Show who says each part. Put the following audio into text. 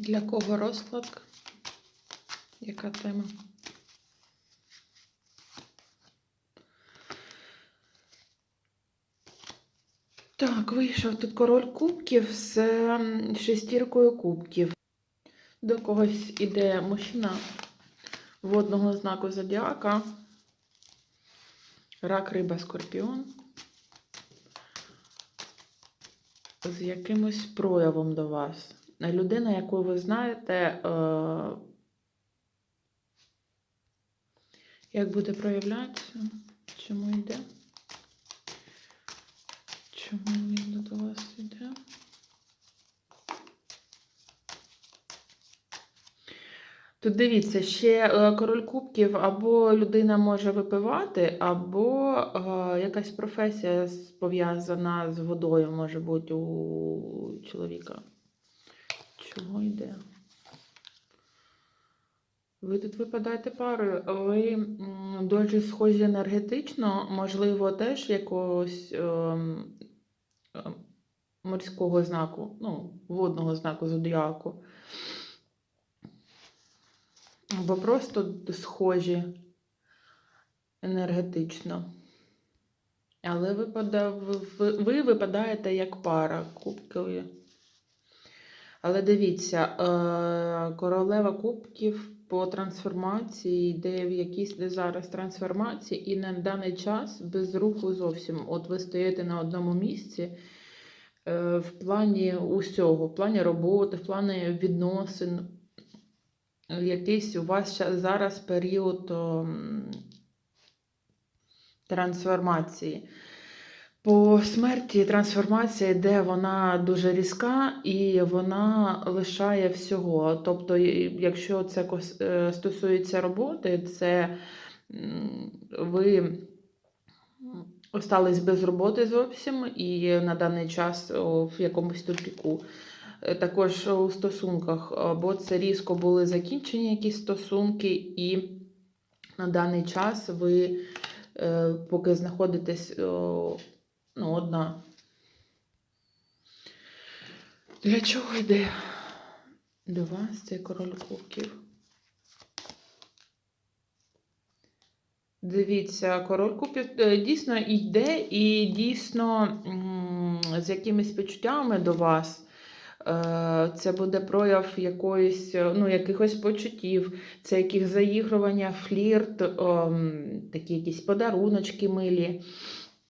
Speaker 1: Для кого розклад? Яка тема? Так, вийшов тут король кубків з ем, шестіркою кубків. До когось іде мужчина водного знаку зодіака. Рак, риба, скорпіон. З якимось проявом до вас. Людина, яку ви знаєте, е, як буде проявлятися, чому йде? Чому він до вас йде? Тут дивіться, ще е, король кубків або людина може випивати, або е, якась професія пов'язана з водою може бути у чоловіка. Чого йде? Ви тут випадаєте парою, ви дуже схожі енергетично, можливо, теж якогось ем, ем, морського знаку, ну, водного знаку зодіаку. Або просто схожі енергетично. Але випада, ви, ви випадаєте як пара кубкові. Але дивіться, е, королева кубків по трансформації йде в якійсь де зараз трансформації, і на даний час без руху зовсім. От ви стоїте на одному місці е, в плані усього, в плані роботи, в плані відносин. Якийсь у вас зараз період трансформації. По смерті трансформація йде, вона дуже різка і вона лишає всього. Тобто, якщо це е, стосується роботи, це ви остались без роботи зовсім і на даний час в якомусь тупіку. Е, Також у стосунках, або це різко були закінчені якісь стосунки, і на даний час ви е, поки знаходитесь ну, одна. Для чого йде до вас цей король кубків? Дивіться, король кубків е, дійсно йде і дійсно з якимись почуттями до вас. Е, Це буде прояв якоїсь, е, ну, якихось почуттів, це яких заігрування, флірт, такі якісь подаруночки милі.